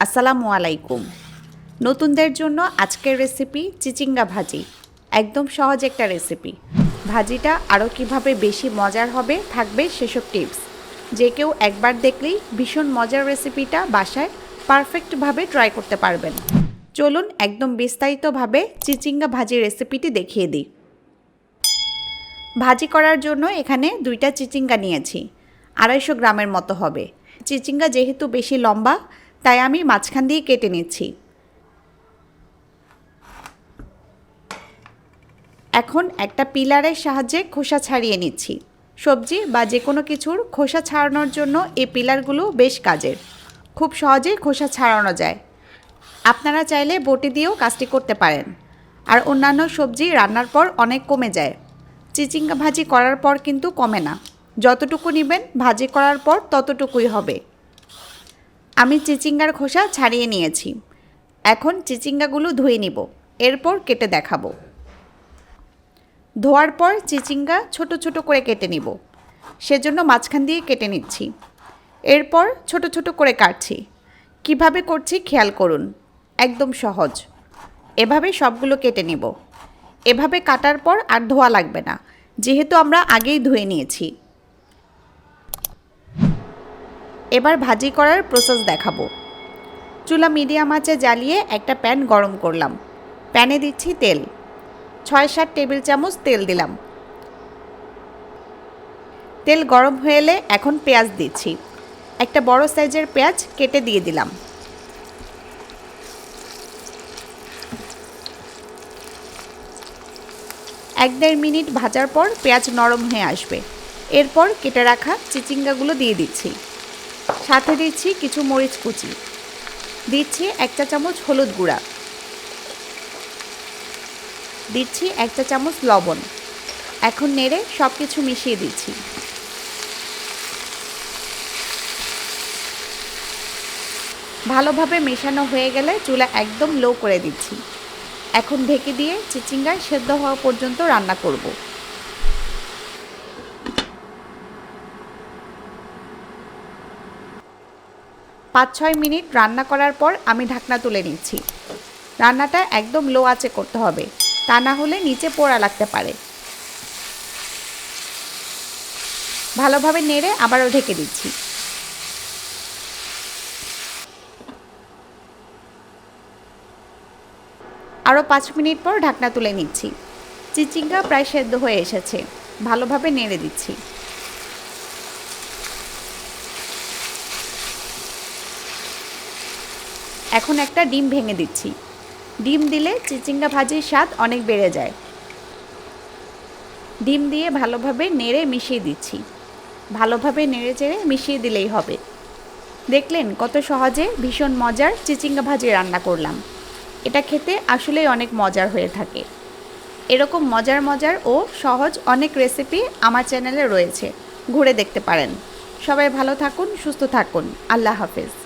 আসসালামু আলাইকুম। নতুনদের জন্য আজকের রেসিপি চিচিঙ্গা ভাজি। একদম সহজ একটা রেসিপি ভাজিটা আরও কীভাবে বেশি মজার হবে থাকবে সেসব টিপস যে কেউ একবার দেখলেই ভীষণ মজার রেসিপিটা বাসায় পারফেক্টভাবে ট্রাই করতে পারবেন। চলুন একদম বিস্তারিতভাবে চিচিঙ্গা ভাজি রেসিপিটি দেখিয়ে দিই। ভাজি করার জন্য এখানে দুইটা চিচিঙ্গা নিয়েছি। আড়াইশো গ্রামের মতো হবে। চিচিঙ্গা যেহেতু বেশি লম্বা তাই আমি মাঝখান দিয়ে কেটে নিচ্ছি। এখন একটা পিলারের সাহায্যে খোসা ছাড়িয়ে নিচ্ছি। সবজি বা যে কোনো কিছুর খোসা ছাড়ানোর জন্য এই পিলারগুলো বেশ কাজের। খুব সহজেই খোসা ছাড়ানো যায়। আপনারা চাইলে বটি দিয়েও কাজটি করতে পারেন। আর অন্যান্য সবজি রান্নার পর অনেক কমে যায়। চিচিঙ্গা ভাজি করার পর কিন্তু কমে না। যতটুকু নেবেন ভাজি করার পর ততটুকুই হবে। আমি চিচিঙ্গার খোসা ছাড়িয়ে নিয়েছি। এখন চিচিঙ্গাগুলো ধুয়ে নিব, এরপর কেটে দেখাবো। ধোয়ার পর চিচিঙ্গা ছোট ছোট করে কেটে নিব। সেজন্য মাঝখান দিয়ে কেটে নিচ্ছি। এরপর ছোট ছোট করে কাটছি। কীভাবে করছি খেয়াল করুন, একদম সহজ। এভাবে সবগুলো কেটে নিব। এভাবে কাটার পর আর ধোয়া লাগবে না, যেহেতু আমরা আগেই ধুয়ে নিয়েছি। এবার ভাজি করার প্রসেস দেখাবো। চুলা মিডিয়াম আঁচে জ্বালিয়ে একটা প্যান গরম করলাম। প্যানে দিচ্ছি তেল। ছয় সাত টেবিল চামচ তেল দিলাম। তেল গরম হয়ে এলে এখন পেঁয়াজ দিচ্ছি। একটা বড় সাইজের পেঁয়াজ কেটে দিয়ে দিলাম। এক দেড় মিনিট ভাজার পর পেঁয়াজ নরম হয়ে আসবে। এরপর কেটে রাখা চিচিঙ্গাগুলো দিয়ে দিচ্ছি। সাথে দিচ্ছি কিছু মরিচ কুচি। দিচ্ছি এক চা চামচ হলুদ গুঁড়া। দিচ্ছি এক চা চামচ লবণ। এখন নেড়ে সব কিছু মিশিয়ে দিচ্ছি। ভালোভাবে মেশানো হয়ে গেলে চুলা একদম লো করে দিচ্ছি। এখন ঢেকে দিয়ে চিচিঙ্গা সেদ্ধ হওয়া পর্যন্ত রান্না করব। পাঁচ ছয় মিনিট রান্না করার পর আমি ঢাকনা তুলে নিচ্ছি। রান্নাটা একদম লো আঁচে করতে হবে, তা না হলে নিচে পোড়া লাগতে পারে। ভালোভাবে নেড়ে আবারও ঢেকে দিচ্ছি। আরও পাঁচ মিনিট পর ঢাকনা তুলে নিচ্ছি। চিচিঙ্গা প্রায় সেদ্ধ হয়ে এসেছে, ভালোভাবে নেড়ে দিচ্ছি। এখন একটা ডিম ভেঙে দিচ্ছি। ডিম দিলে চিচিঙ্গা ভাজির স্বাদ অনেক বেড়ে যায়। ডিম দিয়ে ভালোভাবে নেড়ে মিশিয়ে দিচ্ছি। ভালোভাবে নেড়ে চেড়ে মিশিয়ে দিলেই হবে। দেখলেন কত সহজে ভীষণ মজার চিচিঙ্গা ভাজি রান্না করলাম। এটা খেতে আসলেই অনেক মজার হয়ে থাকে। এরকম মজার মজার ও সহজ অনেক রেসিপি আমার চ্যানেলে রয়েছে। ঘুরে দেখতে পারেন। সবাই ভালো থাকুন, সুস্থ থাকুন। আল্লাহ হাফেজ।